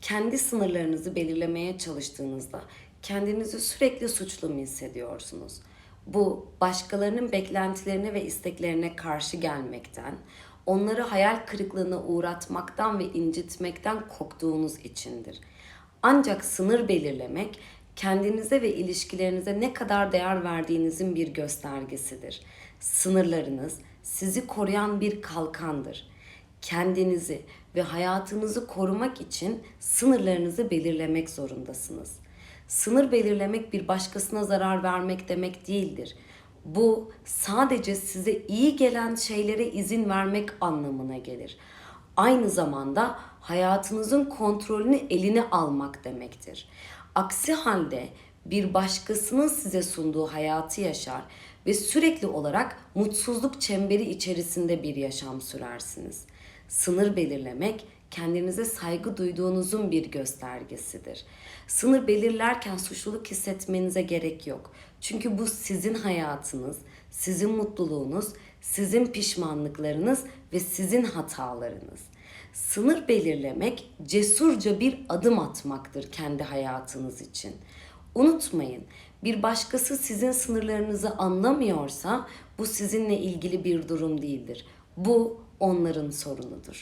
kendi sınırlarınızı belirlemeye çalıştığınızda kendinizi sürekli suçlu mu hissediyorsunuz? Bu başkalarının beklentilerine ve isteklerine karşı gelmekten, onları hayal kırıklığına uğratmaktan ve incitmekten korktuğunuz içindir. Ancak sınır belirlemek kendinize ve ilişkilerinize ne kadar değer verdiğinizin bir göstergesidir. Sınırlarınız sizi koruyan bir kalkandır. Kendinizi ve hayatınızı korumak için sınırlarınızı belirlemek zorundasınız. Sınır belirlemek bir başkasına zarar vermek demek değildir. Bu sadece size iyi gelen şeylere izin vermek anlamına gelir. Aynı zamanda hayatınızın kontrolünü eline almak demektir. Aksi halde bir başkasının size sunduğu hayatı yaşar ve sürekli olarak mutsuzluk çemberi içerisinde bir yaşam sürersiniz. Sınır belirlemek kendinize saygı duyduğunuzun bir göstergesidir. Sınır belirlerken suçluluk hissetmenize gerek yok. Çünkü bu sizin hayatınız, sizin mutluluğunuz, sizin pişmanlıklarınız ve sizin hatalarınız. Sınır belirlemek cesurca bir adım atmaktır kendi hayatınız için. Unutmayın, bir başkası sizin sınırlarınızı anlamıyorsa bu sizinle ilgili bir durum değildir. Bu onların sorunudur.